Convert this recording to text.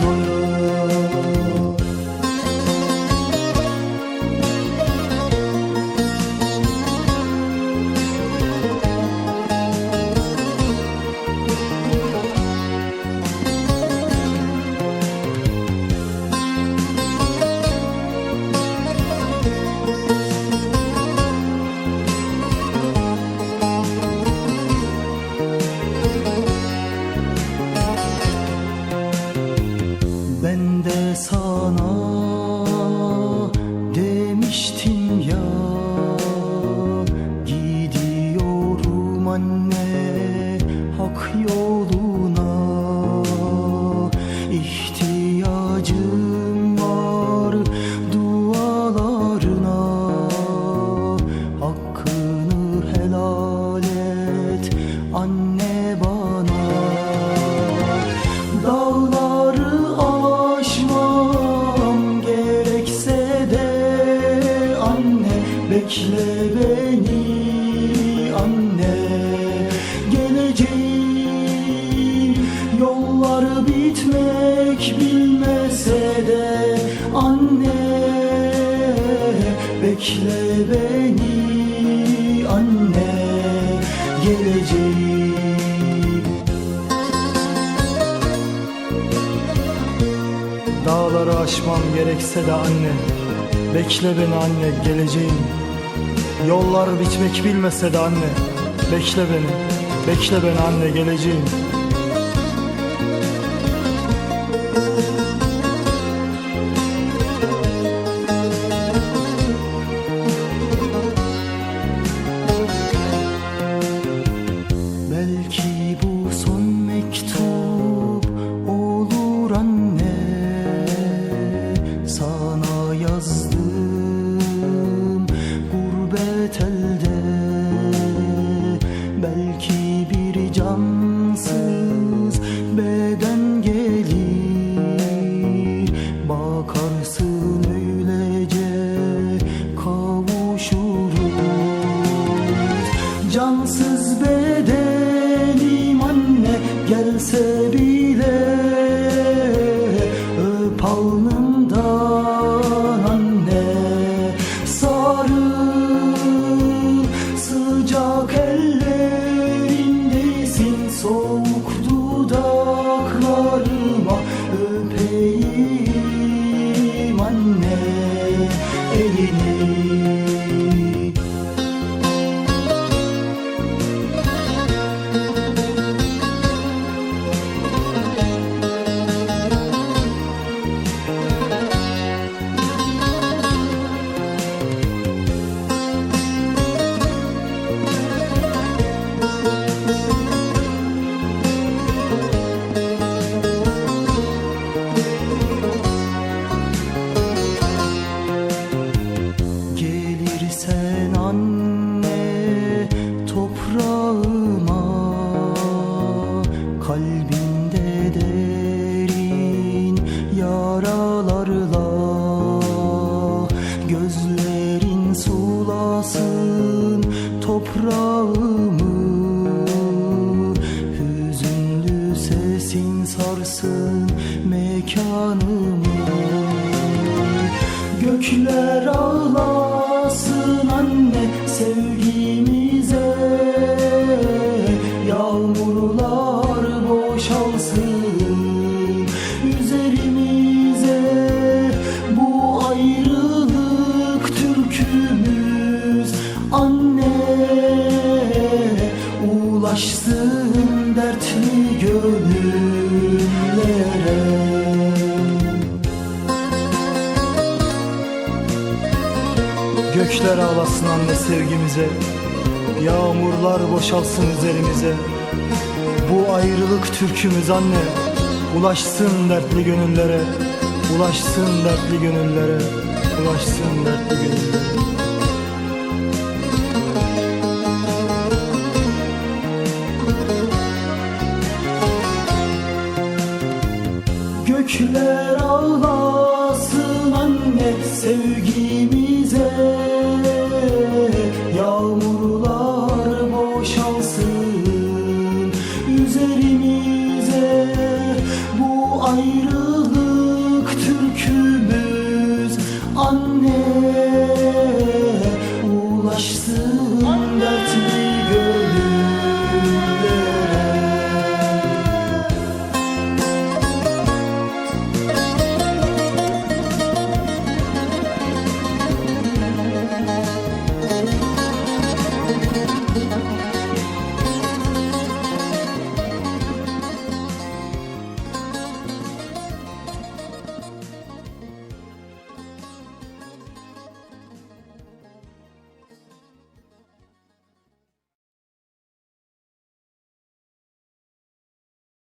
vou bekle beni anne. Geleceğim. Yolları bitmek bilmese de anne. Bekle beni anne. Geleceğim. Dağları aşmam gerekse de anne. Bekle beni anne geleceğim Yollar bitmek bilmese de anne Bekle beni, bekle beni anne geleceğim Belki bir cansız beden gelir. Bakarsın öylece kavuşuruz. Cansız bedenim anne gelse bile Música sarsın mekanımı. Gökler ağlasın anne sevgimize. Yağmurlar boşalsın üzerimize. Bu ayrılık türkümüz anne. Ulaşsın dertli gönüllere Gökler ağlasın anne sevgimize. Yağmurlar boşalsın üzerimize. Bu ayrılık türkümüz anne. Ulaşsın dertli gönüllere. Ulaşsın dertli gönüllere. Ulaşsın dertli gönüllere 없는